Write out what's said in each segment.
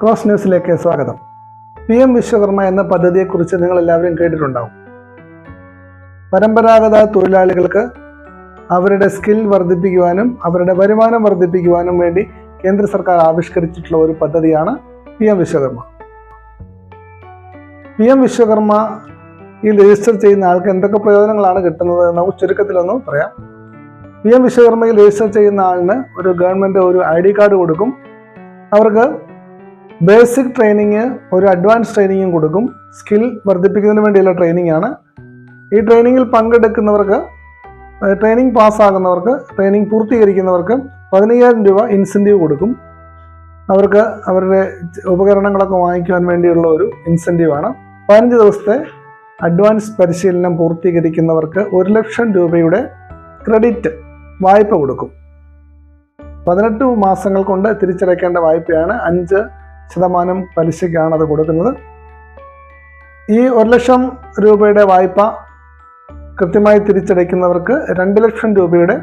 Cross ന്യൂസിലേക്ക് സ്വാഗതം. P M Vishwakarma എന്ന പദ്ധതിയെക്കുറിച്ച് നിങ്ങൾ എല്ലാവരും കേട്ടിട്ടുണ്ടാവും. പരമ്പരാഗത തൊഴിലാളികൾക്ക് അവരുടെ സ്കിൽ വർദ്ധിപ്പിക്കുവാനും അവരുടെ വരുമാനം വർദ്ധിപ്പിക്കുവാനും വേണ്ടി കേന്ദ്ര സർക്കാർ ആവിഷ്കരിച്ചിട്ടുള്ള ഒരു പദ്ധതിയാണ് P M Vishwakarma. P M Vishwakarma ഈ രജിസ്റ്റർ ചെയ്യുന്ന ആൾക്ക് എന്തൊക്കെ പ്രയോജനങ്ങളാണ് കിട്ടുന്നത് എന്ന് ചുരുക്കത്തിലൊന്ന് പറയാം. പി എം വിശ്വകർമ്മയിൽ രജിസ്റ്റർ ചെയ്യുന്ന ആളിന് ഒരു ഗവൺമെന്റ് ഒരു ഐ ഡി കാർഡ് കൊടുക്കും. അവർക്ക് ബേസിക് ട്രെയിനിങ് ഒരു അഡ്വാൻസ് ട്രെയിനിങ്ങും കൊടുക്കും. സ്കിൽ വർദ്ധിപ്പിക്കുന്നതിന് വേണ്ടിയുള്ള ട്രെയിനിങ് ആണ് ഈ ട്രെയിനിങ്ങിൽ പങ്കെടുക്കുന്നവർക്ക് ട്രെയിനിങ് പാസ്സാകുന്നവർക്ക് ട്രെയിനിങ് പൂർത്തീകരിക്കുന്നവർക്ക് പതിനയ്യായിരം രൂപ ഇൻസെന്റീവ് കൊടുക്കും. അവർക്ക് അവരുടെ ഉപകരണങ്ങളൊക്കെ വാങ്ങിക്കുവാൻ വേണ്ടിയുള്ള ഒരു ഇൻസെന്റീവാണ് പതിനഞ്ച് ദിവസത്തെ അഡ്വാൻസ് പരിശീലനം പൂർത്തീകരിക്കുന്നവർക്ക് ഒരു ലക്ഷം രൂപയുടെ ക്രെഡിറ്റ് വായ്പ കൊടുക്കും. പതിനെട്ട് മാസങ്ങൾ കൊണ്ട് തിരിച്ചടയ്ക്കേണ്ട വായ്പയാണ് അഞ്ച് ശതമാനം പലിശയ്ക്കാണ് അത് കൊടുക്കുന്നത്. ഈ ഒരു ലക്ഷം രൂപയുടെ വായ്പ കൃത്യമായി തിരിച്ചടയ്ക്കുന്നവർക്ക് രണ്ട് ലക്ഷം രൂപയുടെ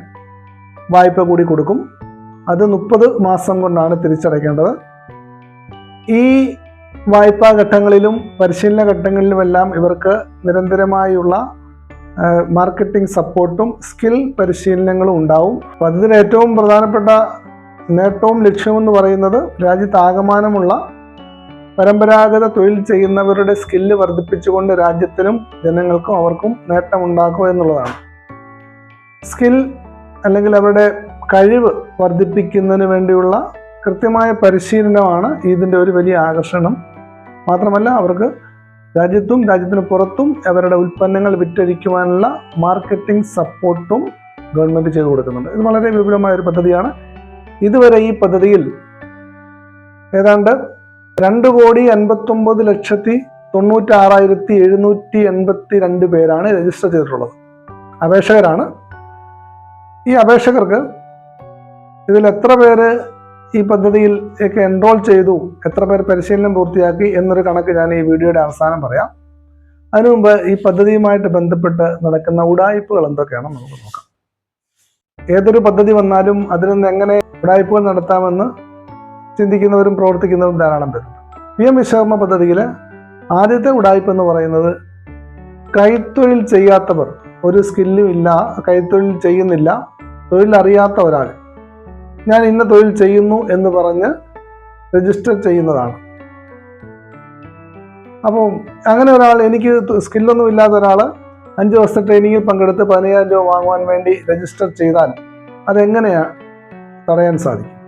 വായ്പ കൂടി കൊടുക്കും. അത് മുപ്പത് മാസം കൊണ്ടാണ് തിരിച്ചടയ്ക്കേണ്ടത്. ഈ വായ്പാ ഘട്ടങ്ങളിലും പരിശീലന ഘട്ടങ്ങളിലുമെല്ലാം ഇവർക്ക് നിരന്തരമായുള്ള മാർക്കറ്റിംഗ് സപ്പോർട്ടും സ്കിൽ പരിശീലനങ്ങളും ഉണ്ടാവും. അതിൽ ഏറ്റവും പ്രധാനപ്പെട്ട നേട്ടവും ലക്ഷ്യമെന്ന് പറയുന്നത് രാജ്യത്ത് ആകമാനമുള്ള പരമ്പരാഗത തൊഴിൽ ചെയ്യുന്നവരുടെ സ്കില്ല് വർദ്ധിപ്പിച്ചുകൊണ്ട് രാജ്യത്തിനും ജനങ്ങൾക്കും അവർക്കും നേട്ടമുണ്ടാക്കുക എന്നുള്ളതാണ്. സ്കിൽ അല്ലെങ്കിൽ അവരുടെ കഴിവ് വർദ്ധിപ്പിക്കുന്നതിന് വേണ്ടിയുള്ള കൃത്യമായ പരിശീലനമാണ് ഇതിന്റെ ഒരു വലിയ ആകർഷണം. മാത്രമല്ല അവർക്ക് രാജ്യത്തും രാജ്യത്തിന് പുറത്തും അവരുടെ ഉൽപ്പന്നങ്ങൾ വിറ്റഴിക്കുവാനുള്ള മാർക്കറ്റിംഗ് സപ്പോർട്ടും ഗവൺമെന്റ് ചെയ്തു കൊടുക്കുന്നുണ്ട്. ഇത് വളരെ വിപുലമായ ഒരു പദ്ധതിയാണ്. ഇതുവരെ ഈ പദ്ധതിയിൽ ഏതാണ്ട് രണ്ട് കോടി അൻപത്തൊമ്പത് ലക്ഷത്തി തൊണ്ണൂറ്റി ആറായിരത്തി എഴുന്നൂറ്റി എൺപത്തി രണ്ട് പേരാണ് രജിസ്റ്റർ ചെയ്തിട്ടുള്ളത്. അപേക്ഷകരാണ്. ഈ അപേക്ഷകർക്ക് ഇതിൽ എത്ര പേര് ഈ പദ്ധതിയിൽ ഒക്കെ എൻറോൾ ചെയ്തു എത്ര പേർ പരിശീലനം പൂർത്തിയാക്കി എന്നൊരു കണക്ക് ഞാൻ ഈ വീഡിയോയുടെ അവസാനം പറയാം. അതിനു മുമ്പ് ഈ പദ്ധതിയുമായിട്ട് ബന്ധപ്പെട്ട് നടക്കുന്ന ഉടായ്പകൾ എന്തൊക്കെയാണെന്ന് നമുക്ക് നോക്കാം. ഏതൊരു പദ്ധതി വന്നാലും അതിൽ നിന്ന് എങ്ങനെ ഉടായ്പകൾ നടത്താമെന്ന് ചിന്തിക്കുന്നവരും പ്രവർത്തിക്കുന്നവരും ധാരാളം പേരുണ്ട് പി എം വിശ്വകർമ്മ പദ്ധതിയിൽ ആദ്യത്തെ ഉടായ്പ എന്ന് പറയുന്നത് കൈത്തൊഴിൽ ചെയ്യാത്തവർ ഒരു സ്കില്ലും ഇല്ല കൈത്തൊഴിൽ ചെയ്യുന്നില്ല തൊഴിലറിയാത്ത ഒരാൾ. ഞാൻ ഇന്ന തൊഴിൽ ചെയ്യുന്നു എന്ന് പറഞ്ഞ് രജിസ്റ്റർ ചെയ്യുന്നതാണ്. അപ്പോൾ അങ്ങനെ ഒരാൾ എനിക്ക് സ്കില്ലൊന്നും ഇല്ലാത്ത ഒരാൾ അഞ്ച് ദിവസത്തെ ട്രെയിനിങ്ങിൽ പങ്കെടുത്ത് പതിനയ്യായിരം രൂപ വാങ്ങുവാൻ വേണ്ടി രജിസ്റ്റർ ചെയ്താൽ അതെങ്ങനെയാണ് തടയാൻ സാധിക്കും.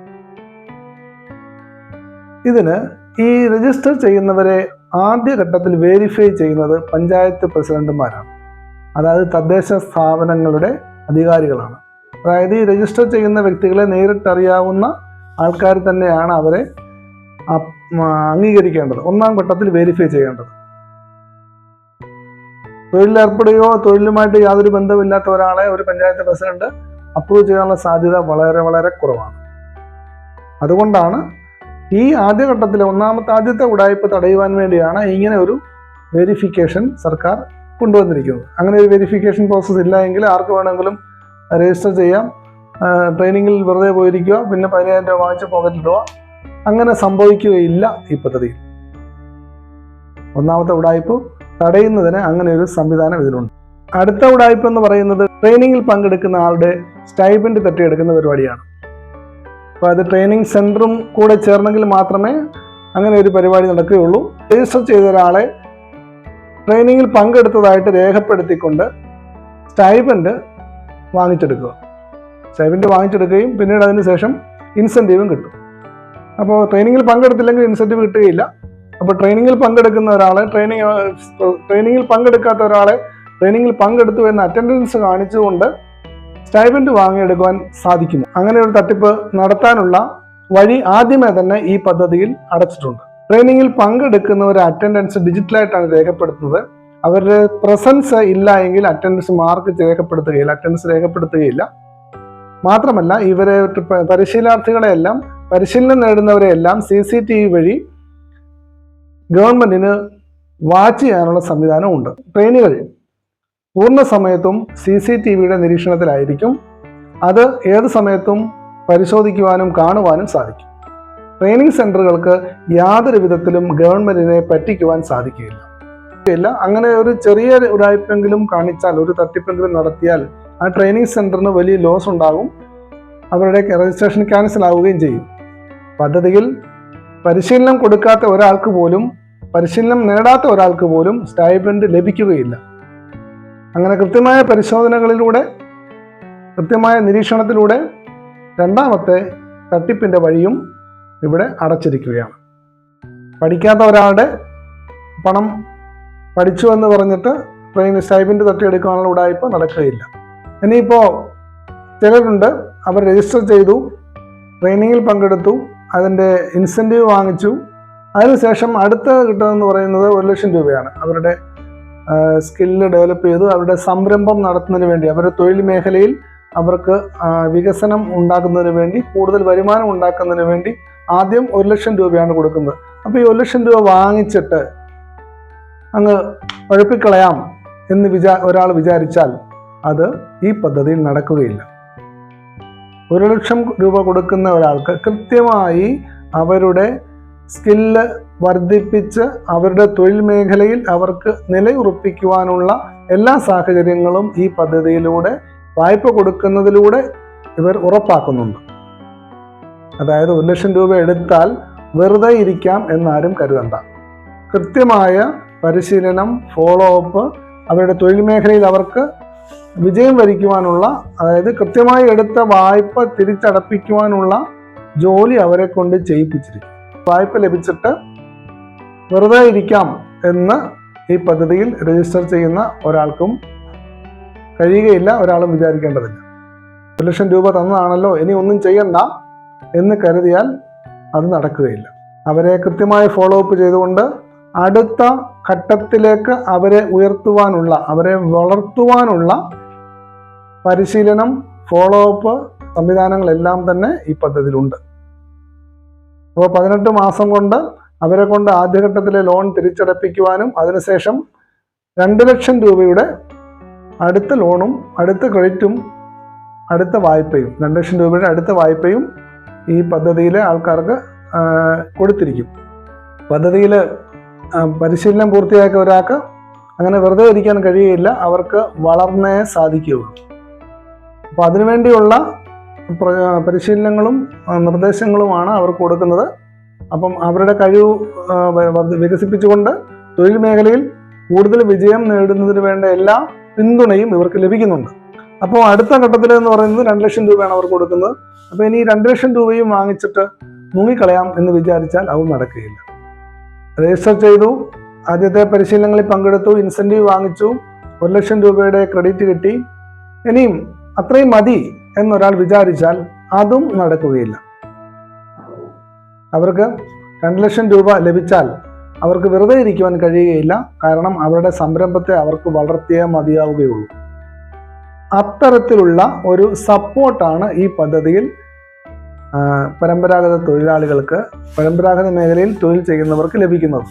ഇതിന് ഈ രജിസ്റ്റർ ചെയ്യുന്നവരെ ആദ്യഘട്ടത്തിൽ വെരിഫൈ ചെയ്യുന്നത് പഞ്ചായത്ത് പ്രസിഡന്റുമാരാണ്. അതായത് തദ്ദേശ സ്ഥാപനങ്ങളുടെ അധികാരികളാണ്. അതായത് ഈ രജിസ്റ്റർ ചെയ്യുന്ന വ്യക്തികളെ നേരിട്ടറിയാവുന്ന ആൾക്കാർ തന്നെയാണ് അവരെ അംഗീകരിക്കേണ്ടത്. ഒന്നാം ഘട്ടത്തിൽ വെരിഫൈ ചെയ്യേണ്ടത്. തൊഴിലേർപ്പെടുകയോ തൊഴിലുമായിട്ട് യാതൊരു ബന്ധമില്ലാത്ത ഒരാളെ ഒരു പഞ്ചായത്ത് പ്രസിഡന്റ് അപ്രൂവ് ചെയ്യാനുള്ള സാധ്യത വളരെ വളരെ കുറവാണ്. അതുകൊണ്ടാണ് ഈ ആദ്യഘട്ടത്തിലെ ഒന്നാമത്തെ ആദ്യത്തെ ഉടായ്പ തടയുവാൻ വേണ്ടിയാണ് ഇങ്ങനെ ഒരു വെരിഫിക്കേഷൻ സർക്കാർ കൊണ്ടുവന്നിരിക്കുന്നത്. അങ്ങനെ ഒരു വെരിഫിക്കേഷൻ പ്രോസസ്സ് ഇല്ല എങ്കിൽ ആർക്ക് വേണമെങ്കിലും രജിസ്റ്റർ ചെയ്യാം. ട്രെയിനിങ്ങിൽ വെറുതെ പോയിരിക്കുക പിന്നെ പതിനായിരം രൂപ വാങ്ങിച്ച് പോക്കറ്റിലിടുക അങ്ങനെ സംഭവിക്കുകയില്ല ഈ പദ്ധതിയിൽ ഒന്നാമത്തെ ഉടായ്പ തടയുന്നതിന് അങ്ങനെ ഒരു സംവിധാനം ഇതിലുണ്ട്. അടുത്ത ഉടായ്പ എന്ന് പറയുന്നത് ട്രെയിനിങ്ങിൽ പങ്കെടുക്കുന്ന ആളുടെ സ്റ്റൈബൻഡ് തട്ടിയെടുക്കുന്ന പരിപാടിയാണ്. അപ്പോൾ അത് ട്രെയിനിങ് സെന്ററും കൂടെ ചേർന്നെങ്കിൽ മാത്രമേ അങ്ങനെ ഒരു പരിപാടി നടക്കുകയുള്ളൂ. രജിസ്റ്റർ ചെയ്ത ഒരാളെ ട്രെയിനിങ്ങിൽ പങ്കെടുത്തതായിട്ട് രേഖപ്പെടുത്തിക്കൊണ്ട് സ്റ്റൈബൻഡ് വാങ്ങിച്ചെടുക്കുക. സ്റ്റൈബൻഡ് വാങ്ങിച്ചെടുക്കുകയും പിന്നീട് അതിന് ശേഷം ഇൻസെന്റീവും കിട്ടും. അപ്പോൾ ട്രെയിനിങ്ങിൽ പങ്കെടുത്തില്ലെങ്കിൽ ഇൻസെന്റീവ് കിട്ടുകയില്ല. അപ്പോൾ ട്രെയിനിങ്ങിൽ പങ്കെടുക്കുന്ന ഒരാളെ ട്രെയിനിങ് ട്രെയിനിങ്ങിൽ പങ്കെടുക്കാത്ത ഒരാളെ ട്രെയിനിങ്ങിൽ പങ്കെടുത്തു എന്ന അറ്റൻഡൻസ് കാണിച്ചുകൊണ്ട് സ്റ്റൈബൻഡ് വാങ്ങിയെടുക്കുവാൻ സാധിക്കുന്നു അങ്ങനെ ഒരു തട്ടിപ്പ് നടത്താനുള്ള വഴി ആദ്യമേ തന്നെ ഈ പദ്ധതിയിൽ അടച്ചിട്ടുണ്ട്. ട്രെയിനിങ്ങിൽ പങ്കെടുക്കുന്നവരെ അറ്റൻഡൻസ് ഡിജിറ്റലായിട്ടാണ് രേഖപ്പെടുത്തുന്നത്. അവരുടെ പ്രസൻസ് ഇല്ല എങ്കിൽ അറ്റൻഡൻസ് മാർക്ക് രേഖപ്പെടുത്തുകയില്ല അറ്റൻഡൻസ് രേഖപ്പെടുത്തുകയില്ല. മാത്രമല്ല ഇവരെ പരിശീലാർത്ഥികളെയെല്ലാം പരിശീലനം നേടുന്നവരെയെല്ലാം സി സി ടി വി വഴി ഗവൺമെന്റിന് വാച്ച് ചെയ്യാനുള്ള സംവിധാനമുണ്ട്. ട്രെയിനുകൾ പൂർണ സമയത്തും സി സി ടി വിയുടെ നിരീക്ഷണത്തിലായിരിക്കും. അത് ഏത് സമയത്തും പരിശോധിക്കുവാനും കാണുവാനും സാധിക്കും. ട്രെയിനിങ് സെന്ററുകൾക്ക് യാതൊരു വിധത്തിലും ഗവൺമെന്റിനെ പറ്റിക്കുവാൻ സാധിക്കുകയില്ല. ഇല്ല അങ്ങനെ ഒരു ചെറിയ ഉടായ്പെങ്കിലും കാണിച്ചാൽ ഒരു തട്ടിപ്പെങ്കിലും നടത്തിയാൽ ആ ട്രെയിനിങ് സെന്ററിന് വലിയ ലോസ് ഉണ്ടാകും. അവരുടെ രജിസ്ട്രേഷൻ ക്യാൻസൽ ആവുകയും ചെയ്യും. പദ്ധതിയിൽ പരിശീലനം കൊടുക്കാത്ത ഒരാൾക്ക് പോലും പരിശീലനം നേടാത്ത ഒരാൾക്ക് പോലും സ്റ്റൈപ്പൻഡ് ലഭിക്കുകയില്ല. അങ്ങനെ കൃത്യമായ പരിശോധനകളിലൂടെ കൃത്യമായ നിരീക്ഷണത്തിലൂടെ രണ്ടാമത്തെ തട്ടിപ്പിന്റെ വഴിയും ഇവിടെ അടച്ചിരിക്കുകയാണ്. പഠിക്കാത്ത ഒരാളുടെ പണം പഠിച്ചു എന്ന് പറഞ്ഞിട്ട് ട്രെയിൻ സ്റ്റൈപ്പിന്റെ തട്ടിയെടുക്കാനുള്ള ഉടായ്പ നടക്കുകയില്ല. ഇനിയിപ്പോൾ ചിലരുണ്ട് അവർ രജിസ്റ്റർ ചെയ്തു ട്രെയിനിങ്ങിൽ പങ്കെടുത്തു അതിന്റെ ഇൻസെന്റീവ് വാങ്ങിച്ചു. അതിനുശേഷം അടുത്ത കിട്ടുന്നതെന്ന് പറയുന്നത് ഒരു ലക്ഷം രൂപയാണ്. അവരുടെ സ്കില്ല് ഡെവലപ്പ് ചെയ്തു അവരുടെ സംരംഭം നടത്തുന്നതിന് വേണ്ടി അവരുടെ തൊഴിൽ മേഖലയിൽ അവർക്ക് വികസനം ഉണ്ടാക്കുന്നതിന് വേണ്ടി കൂടുതൽ വരുമാനം ഉണ്ടാക്കുന്നതിന് വേണ്ടി ആദ്യം ഒരു ലക്ഷം രൂപയാണ് കൊടുക്കുന്നത്. അപ്പോൾ ഈ ഒരു ലക്ഷം രൂപ വാങ്ങിച്ചിട്ട് അങ്ങ് ഉഴപ്പിക്കളയാം എന്ന് വിചാ ഒരാൾ വിചാരിച്ചാൽ അത് ഈ പദ്ധതിയിൽ നടക്കുകയില്ല. ഒരു ലക്ഷം രൂപ കൊടുക്കുന്ന ഒരാൾക്ക് കൃത്യമായി അവരുടെ സ്കില്ല് വർദ്ധിപ്പിച്ച് അവരുടെ തൊഴിൽ മേഖലയിൽ അവർക്ക് നിലയുറപ്പിക്കുവാനുള്ള എല്ലാ സാഹചര്യങ്ങളും ഈ പദ്ധതിയിലൂടെ വായ്പ കൊടുക്കുന്നതിലൂടെ ഇവർ ഉറപ്പാക്കുന്നുണ്ട്. അതായത് ഒരു ലക്ഷം രൂപ എടുത്താൽ വെറുതെ ഇരിക്കാം എന്നാരും കരുതണ്ട. കൃത്യമായ പരിശീലനം ഫോളോ അപ്പ് അവരുടെ തൊഴിൽ മേഖലയിൽ അവർക്ക് വിജയം വരിക്കുവാനുള്ള അതായത് കൃത്യമായി എടുത്ത വായ്പ തിരിച്ചടപ്പിക്കുവാനുള്ള ജോലി അവരെ കൊണ്ട് ചെയ്യിപ്പിച്ചിരിക്കും വായ്പ ലഭിച്ചിട്ട് വെറുതെ ഇരിക്കാം എന്ന് ഈ പദ്ധതിയിൽ രജിസ്റ്റർ ചെയ്യുന്ന ഒരാൾക്കും കഴിയുകയില്ല ഒരാളും വിചാരിക്കേണ്ടതില്ല. ഒരു ലക്ഷം രൂപ തന്നതാണല്ലോ ഇനി ഒന്നും ചെയ്യണ്ട എന്ന് കരുതിയാൽ അത് നടക്കുകയില്ല. അവരെ കൃത്യമായി ഫോളോ അപ്പ് ചെയ്തുകൊണ്ട് അടുത്ത ഘട്ടത്തിലേക്ക് അവരെ ഉയർത്തുവാനുള്ള അവരെ വളർത്തുവാനുള്ള പരിശീലനം ഫോളോ അപ്പ് സംവിധാനങ്ങളെല്ലാം തന്നെ ഈ പദ്ധതിയിലുണ്ട്. അപ്പോൾ പതിനെട്ട് മാസം കൊണ്ട് അവരെ കൊണ്ട് ആദ്യഘട്ടത്തിലെ ലോൺ തിരിച്ചടപ്പിക്കുവാനും അതിനുശേഷം രണ്ട് ലക്ഷം രൂപയുടെ അടുത്ത ലോണും അടുത്ത ക്രെഡിറ്റും അടുത്ത വായ്പയും രണ്ട് ലക്ഷം രൂപയുടെ അടുത്ത വായ്പയും ഈ പദ്ധതിയിലെ ആൾക്കാർക്ക് കൊടുത്തിരിക്കും. പദ്ധതിയിൽ പരിശീലനം പൂർത്തിയാക്കിയ ഒരാൾക്ക് അങ്ങനെ വെറുതെ ഇരിക്കാൻ കഴിയുകയില്ല. അവർക്ക് വളർന്നേ സാധിക്കുകയുള്ളൂ. അപ്പോൾ അതിനുവേണ്ടിയുള്ള പരിശീലനങ്ങളും നിർദ്ദേശങ്ങളുമാണ് അവർക്ക് കൊടുക്കുന്നത്. അപ്പം അവരുടെ കഴിവ് വികസിപ്പിച്ചുകൊണ്ട് തൊഴിൽ മേഖലയിൽ കൂടുതൽ വിജയം നേടുന്നതിന് വേണ്ട എല്ലാ പിന്തുണയും ഇവർക്ക് ലഭിക്കുന്നുണ്ട്. അപ്പോൾ അടുത്ത ഘട്ടത്തിൽ എന്ന് പറയുന്നത് രണ്ട് ലക്ഷം രൂപയാണ് അവർക്ക് കൊടുക്കുന്നത്. അപ്പോൾ ഇനി രണ്ട് ലക്ഷം രൂപയും വാങ്ങിച്ചിട്ട് മുങ്ങിക്കളയാം എന്ന് വിചാരിച്ചാൽ അത് നടക്കുകയില്ല. രജിസ്റ്റർ ചെയ്തു ആദ്യത്തെ പരിശീലനങ്ങളിൽ പങ്കെടുത്തു ഇൻസെന്റീവ് വാങ്ങിച്ചു ഒരു ലക്ഷം രൂപയുടെ ക്രെഡിറ്റ് കിട്ടി. ഇനിയും അത്രയും മതി എന്നൊരാൾ വിചാരിച്ചാൽ അതും നടക്കുകയില്ല. അവർക്ക് രണ്ട് ലക്ഷം രൂപ ലഭിച്ചാൽ അവർക്ക് വെറുതെ ഇരിക്കുവാൻ കഴിയുകയില്ല. കാരണം അവരുടെ സംരംഭത്തെ അവർക്ക് വളർത്തിയേ മതിയാവുകയുള്ളൂ. അത്തരത്തിലുള്ള ഒരു സപ്പോർട്ടാണ് ഈ പദ്ധതിയിൽ പരമ്പരാഗത തൊഴിലാളികൾക്ക് പരമ്പരാഗത മേഖലയിൽ തൊഴിൽ ചെയ്യുന്നവർക്ക് ലഭിക്കുന്നത്.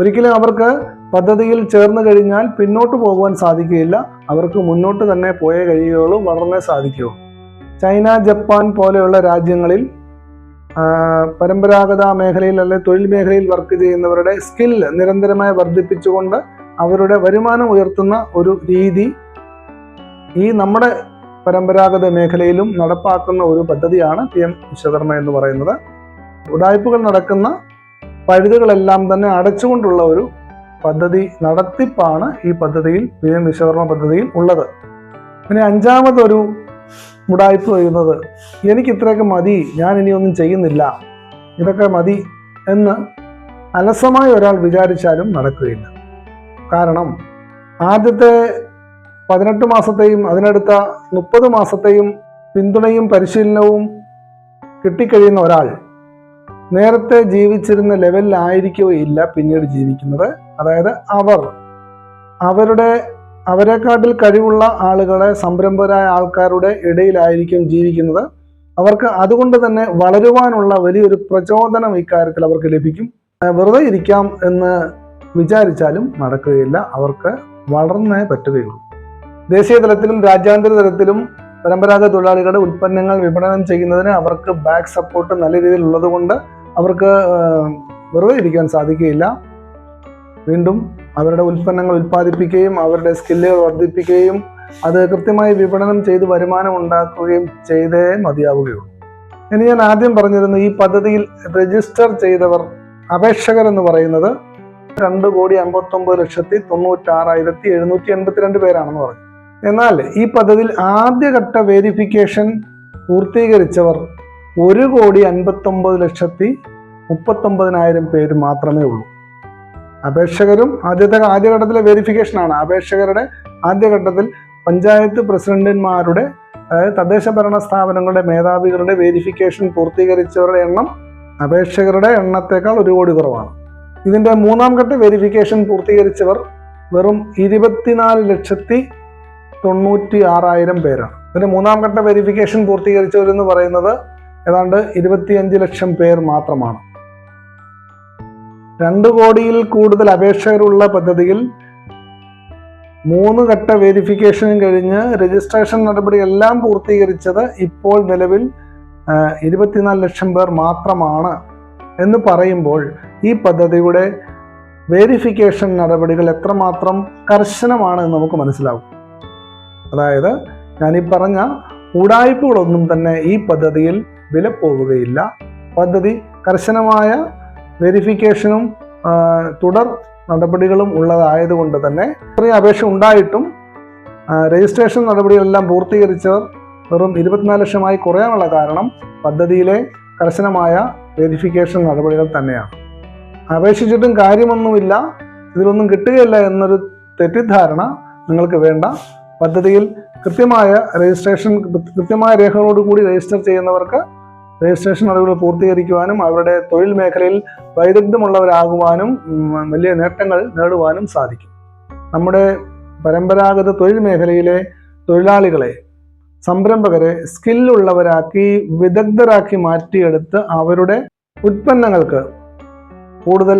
ഒരിക്കലും അവർക്ക് പദ്ധതിയിൽ ചേർന്ന് കഴിഞ്ഞാൽ പിന്നോട്ട് പോകുവാൻ സാധിക്കുകയില്ല. അവർക്ക് മുന്നോട്ട് തന്നെ പോയേ കഴിയുകയുള്ളൂ വളർന്നേ സാധിക്കൂ. ചൈന ജപ്പാൻ പോലെയുള്ള രാജ്യങ്ങളിൽ പരമ്പരാഗത മേഖലയിൽ അല്ലെ തൊഴിൽ മേഖലയിൽ വർക്ക് ചെയ്യുന്നവരുടെ സ്കിൽ നിരന്തരമായി വർദ്ധിപ്പിച്ചുകൊണ്ട് അവരുടെ വരുമാനം ഉയർത്തുന്ന ഒരു രീതി ഈ നമ്മുടെ പരമ്പരാഗത മേഖലയിലും നടപ്പാക്കുന്ന ഒരു പദ്ധതിയാണ് പി എം വിശ്വകർമ്മ എന്ന് പറയുന്നത്. ഉടായ്പകൾ നടക്കുന്ന പഴുതുകളെല്ലാം തന്നെ അടച്ചുകൊണ്ടുള്ള ഒരു പദ്ധതി നടത്തിപ്പാണ് ഈ പദ്ധതിയിൽ പി എം വിശ്വകർമ്മ പദ്ധതിയിൽ ഉള്ളത്. പിന്നെ അഞ്ചാമതൊരു ഉടായ്പ വരുന്നത് എനിക്ക് ഇത്രയൊക്കെ മതി ഞാൻ ഇനിയൊന്നും ചെയ്യുന്നില്ല. ഇതൊക്കെ മതി എന്ന് അലസമായ ഒരാൾ വിചാരിച്ചാലും നടക്കുകയില്ല. കാരണം ആദ്യത്തെ പതിനെട്ട് മാസത്തെയും അതിനടുത്ത മുപ്പത് മാസത്തെയും പിന്തുണയും പരിശീലനവും കിട്ടിക്കഴിയുന്ന ഒരാൾ നേരത്തെ ജീവിച്ചിരുന്ന ലെവലിലായിരിക്കുകയില്ല പിന്നീട് ജീവിക്കുന്നത്. അതായത് അവർ. അവരുടെ അവരെക്കാട്ടിൽ കഴിവുള്ള ആളുകളെ സംരംഭരായ ആൾക്കാരുടെ ഇടയിലായിരിക്കും ജീവിക്കുന്നത്. അവർക്ക് അതുകൊണ്ട് തന്നെ വളരുവാനുള്ള വലിയൊരു പ്രചോദനം ഇക്കാര്യത്തിൽ അവർക്ക് ലഭിക്കും. വെറുതെ ഇരിക്കാം എന്ന് വിചാരിച്ചാലും നടക്കുകയില്ല. അവർക്ക് വളർന്നേ പറ്റുകയുള്ളൂ. ദേശീയ തലത്തിലും രാജ്യാന്തര തലത്തിലും പരമ്പരാഗത തൊഴിലാളികളുടെ ഉൽപ്പന്നങ്ങൾ വിപണനം ചെയ്യുന്നതിന് അവർക്ക് ബാക്ക് സപ്പോർട്ട് നല്ല രീതിയിൽ ഉള്ളതുകൊണ്ട് അവർക്ക് വെറുതെ ഇരിക്കാൻ സാധിക്കുകയില്ല. വീണ്ടും അവരുടെ ഉൽപ്പന്നങ്ങൾ ഉൽപ്പാദിപ്പിക്കുകയും അവരുടെ സ്കില്ലുകൾ വർദ്ധിപ്പിക്കുകയും അത് കൃത്യമായി വിപണനം ചെയ്ത് വരുമാനം ഉണ്ടാക്കുകയും ചെയ്തേ മതിയാവുകയുള്ളൂ. ഇനി ഞാൻ ആദ്യം പറഞ്ഞിരുന്നു ഈ പദ്ധതിയിൽ രജിസ്റ്റർ ചെയ്തവർ അപേക്ഷകർ എന്ന് പറയുന്നത് രണ്ട് കോടി അമ്പത്തൊമ്പത് ലക്ഷത്തി തൊണ്ണൂറ്റാറായിരത്തി എഴുന്നൂറ്റി എൺപത്തിരണ്ട് പേരാണെന്ന് പറഞ്ഞു. എന്നാൽ ഈ പദ്ധതിയിൽ ആദ്യഘട്ട വെരിഫിക്കേഷൻ പൂർത്തീകരിച്ചവർ ഒരു കോടി അൻപത്തൊമ്പത് ലക്ഷത്തി മുപ്പത്തൊമ്പതിനായിരം പേര് മാത്രമേ ഉള്ളൂ. അപേക്ഷകരും ആദ്യത്തെ ആദ്യഘട്ടത്തിലെ വെരിഫിക്കേഷനാണ് അപേക്ഷകരുടെ ആദ്യഘട്ടത്തിൽ പഞ്ചായത്ത് പ്രസിഡന്റുമാരുടെ അതായത് തദ്ദേശ ഭരണ സ്ഥാപനങ്ങളുടെ മേധാവികളുടെ വെരിഫിക്കേഷൻ പൂർത്തീകരിച്ചവരുടെ എണ്ണം അപേക്ഷകരുടെ എണ്ണത്തേക്കാൾ ഒരു കോടി കുറവാണ്. ഇതിന്റെ മൂന്നാം ഘട്ട വെരിഫിക്കേഷൻ പൂർത്തീകരിച്ചവർ വെറും ഇരുപത്തിനാല് ലക്ഷത്തി തൊണ്ണൂറ്റി ആറായിരം പേരാണ്. ഇതിന്റെ മൂന്നാം ഘട്ട വെരിഫിക്കേഷൻ പൂർത്തീകരിച്ചവരെന്ന് പറയുന്നത് ഏതാണ്ട് ഇരുപത്തിയഞ്ച് ലക്ഷം പേർ മാത്രമാണ്. രണ്ട് കോടിയിൽ കൂടുതൽ അപേക്ഷകരുള്ള പദ്ധതിയിൽ മൂന്ന് ഘട്ട വെരിഫിക്കേഷനും കഴിഞ്ഞ് രജിസ്ട്രേഷൻ നടപടിയെല്ലാം പൂർത്തീകരിച്ചത് ഇപ്പോൾ നിലവിൽ ഇരുപത്തിനാല് ലക്ഷം പേർ മാത്രമാണ് എന്ന് പറയുമ്പോൾ ഈ പദ്ധതിയുടെ വെരിഫിക്കേഷൻ നടപടികൾ എത്രമാത്രം കർശനമാണ് എന്ന് നമുക്ക് മനസ്സിലാവും. അതായത് ഞാനീ പറഞ്ഞ ഉടായ്പകളൊന്നും തന്നെ ഈ പദ്ധതിയിൽ വിലപ്പോവുകയില്ല. പദ്ധതി കർശനമായ വെരിഫിക്കേഷനും തുടർ നടപടികളും ഉള്ളതായതുകൊണ്ട് തന്നെ ഇത്രയും അപേക്ഷ ഉണ്ടായിട്ടും രജിസ്ട്രേഷൻ നടപടികളെല്ലാം പൂർത്തീകരിച്ചവർ വെറും ഇരുപത്തിനാല് ലക്ഷമായി കുറയാനുള്ള കാരണം പദ്ധതിയിലെ കർശനമായ വെരിഫിക്കേഷൻ നടപടികൾ തന്നെയാണ്. അപേക്ഷിച്ചിട്ടും കാര്യമൊന്നുമില്ല. ഇതിലൊന്നും കിട്ടുകയില്ല എന്നൊരു തെറ്റിദ്ധാരണ നിങ്ങൾക്ക് വേണ്ട. പദ്ധതിയിൽ കൃത്യമായ രജിസ്ട്രേഷൻ കൃത്യമായ രേഖകളോടുകൂടി രജിസ്റ്റർ ചെയ്യുന്നവർക്ക് രജിസ്ട്രേഷൻ അളവുകൾ പൂർത്തീകരിക്കുവാനും അവരുടെ തൊഴിൽ മേഖലയിൽ വൈദഗ്ധ്യമുള്ളവരാകുവാനും വലിയ നേട്ടങ്ങൾ നേടുവാനും സാധിക്കും. നമ്മുടെ പരമ്പരാഗത തൊഴിൽ മേഖലയിലെ തൊഴിലാളികളെ സംരംഭകരെ സ്കില്ലുള്ളവരാക്കി വിദഗ്ധരാക്കി മാറ്റിയെടുത്ത് അവരുടെ ഉൽപ്പന്നങ്ങൾക്ക് കൂടുതൽ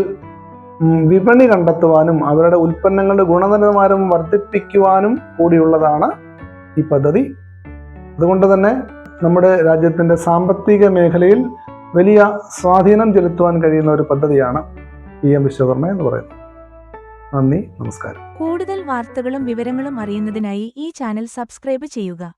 വിപണി കണ്ടെത്തുവാനും അവരുടെ ഉൽപ്പന്നങ്ങളുടെ ഗുണനിലവാരം വർദ്ധിപ്പിക്കുവാനും കൂടിയുള്ളതാണ് ഈ പദ്ധതി. അതുകൊണ്ട് തന്നെ നമ്മുടെ രാജ്യത്തിന്റെ സാമ്പത്തിക മേഖലയിൽ വലിയ സ്വാധീനം ചെലുത്തുവാൻ കഴിയുന്ന ഒരു പദ്ധതിയാണ് പി എം വിശ്വകർമ്മ എന്ന് പറയുന്നത്. നന്ദി നമസ്കാരം. കൂടുതൽ വാർത്തകളും വിവരങ്ങളും അറിയുന്നതിനായി ഈ ചാനൽ സബ്സ്ക്രൈബ് ചെയ്യുക.